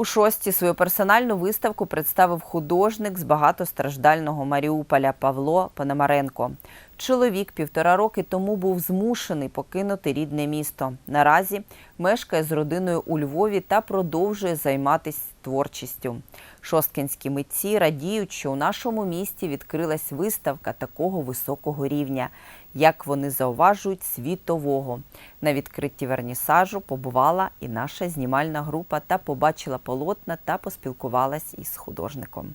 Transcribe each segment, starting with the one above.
У шості свою персональну виставку представив художник з багатостраждального Маріуполя Павло Пономаренко. Чоловік півтора роки тому був змушений покинути рідне місто. Наразі мешкає з родиною у Львові та продовжує займатися творчістю. Шосткінські митці радіють, що у нашому місті відкрилась виставка такого високого рівня, як вони зауважують, світового. На відкритті вернісажу побувала і наша знімальна група та побачила полотна та поспілкувалась із художником.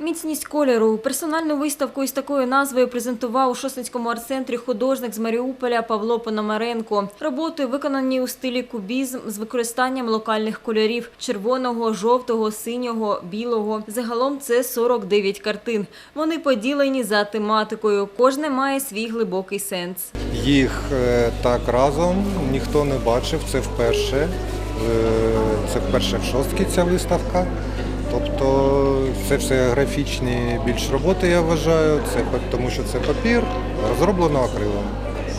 Міцність кольору. Персональну виставку із такою назвою презентував у Шосницькому арт-центрі художник з Маріуполя Павло Пономаренко. Роботи виконані у стилі кубізм з використанням локальних кольорів – червоного, жовтого, синього, білого. Загалом це 49 картин. Вони поділені за тематикою. Кожне має свій глибокий сенс. Їх е, так разом ніхто не бачив, це вперше. Е, Це вперше в шостці ця виставка. Тобто це все графічні більш роботи, я вважаю. Це тому що це папір, розроблено акрилом.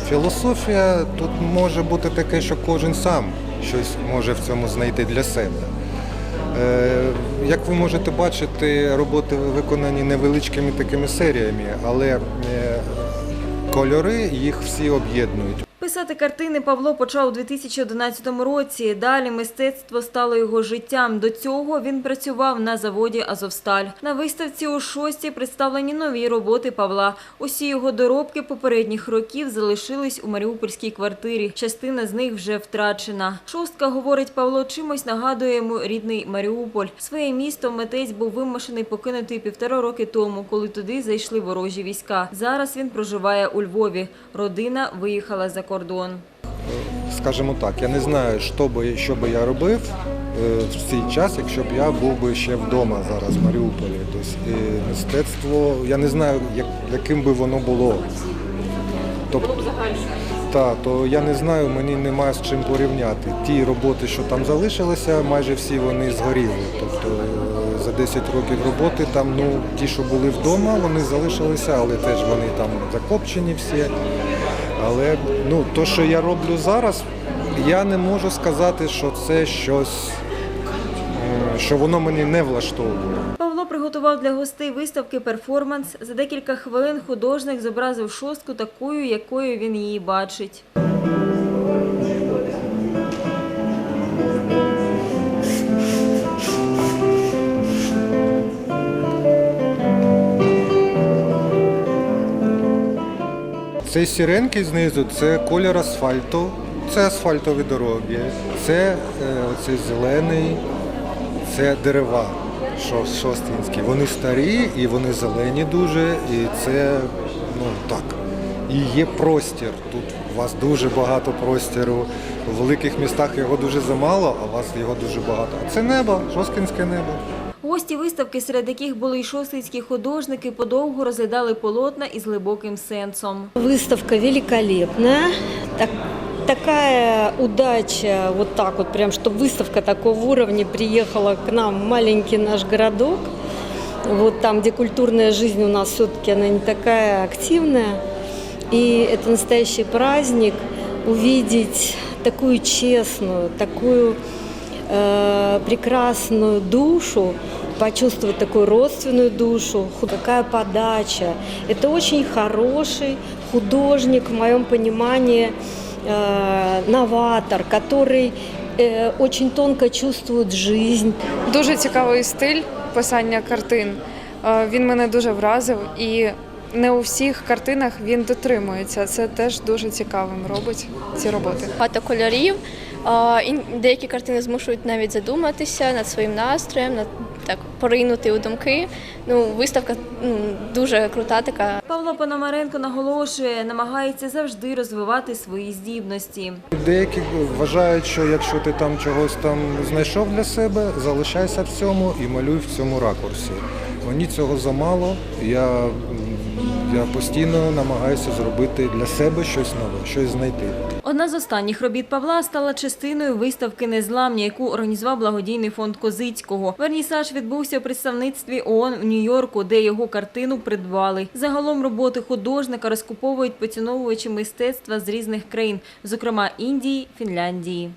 Філософія тут може бути таке, що кожен сам щось може в цьому знайти для себе. Е, Як ви можете бачити, роботи виконані невеличкими такими серіями, але е, кольори їх всі об'єднують. Писати картини Павло почав у 2011 році. Далі мистецтво стало його життям. До цього він працював на заводі Азовсталь. На виставці у шості представлені нові роботи Павла. Усі його доробки попередніх років залишились у маріупольській квартирі. Частина з них вже втрачена. Шостка, говорить Павло, чимось нагадує йому рідний Маріуполь. Своє місто митець був вимушений покинути півтора роки тому, коли туди зайшли ворожі війська. Зараз він проживає у Львові. Родина виїхала за кордон. Скажімо так, я не знаю, що би, що би я робив е, в цей час, якщо б я був би ще вдома зараз в Маріуполі. Тобто е, мистецтво, я не знаю, як, яким би воно було. Тобто, та, то я не знаю, мені немає з чим порівняти. Ті роботи, що там залишилися, майже всі вони згоріли. Тобто е, за 10 років роботи там, ну, ті, що були вдома, вони залишилися, але теж вони там закопчені всі. Але ну, то, що я роблю зараз, я не можу сказати, що це щось, е, що воно мені не влаштовує. Павло приготував для гостей виставки перформанс. За декілька хвилин художник зобразив шостку такою, якою він її бачить. Цей сіренький знизу це колір асфальту, це асфальтові дороги, це е, оцей зелений, це дерева шо- шостинські. Вони старі і вони зелені дуже, і це ну так. І є простір. Тут у вас дуже багато простіру. У великих містах його дуже замало, а у вас його дуже багато. А це небо, шосткінське небо. Гості виставки, серед яких були й шостинські художники, подовго розглядали полотна із глибоким сенсом. Выставка великолепная. Так- такая удача, вот так вот прям, что выставка такого уровня приехала к нам в маленький наш городок. Вот там, где культурная жизнь у нас все-таки она не такая активная. И это настоящий праздник увидеть такую честную, такую э, прекрасную душу, почувствовать такую родственную душу, ху- какая подача. Это очень хороший художник, в моем понимании, э, новатор, который э, очень тонко чувствует жизнь, Дуже цікавий стиль писання картин. Е, Він мене дуже вразив і не у всіх картинах він дотримується. Це теж дуже цікавим робить ці роботи. багато кольорів. Деякі картини змушують навіть задуматися над своїм настроєм, над так поринути у думки. Ну, виставка ну, дуже крута така. Павло Пономаренко наголошує, намагається завжди розвивати свої здібності. Деякі вважають, що якщо ти там чогось там знайшов для себе, залишайся в цьому і малюй в цьому ракурсі. Мені цього замало. Я, я постійно намагаюся зробити для себе щось нове, щось знайти. Одна з останніх робіт Павла стала частиною виставки Незламні, яку організував благодійний фонд Козицького. Вернісаж відбувся у представництві ООН в Нью-Йорку, де його картину придбали. Загалом роботи художника розкуповують поціновувачі мистецтва з різних країн, зокрема Індії, Фінляндії.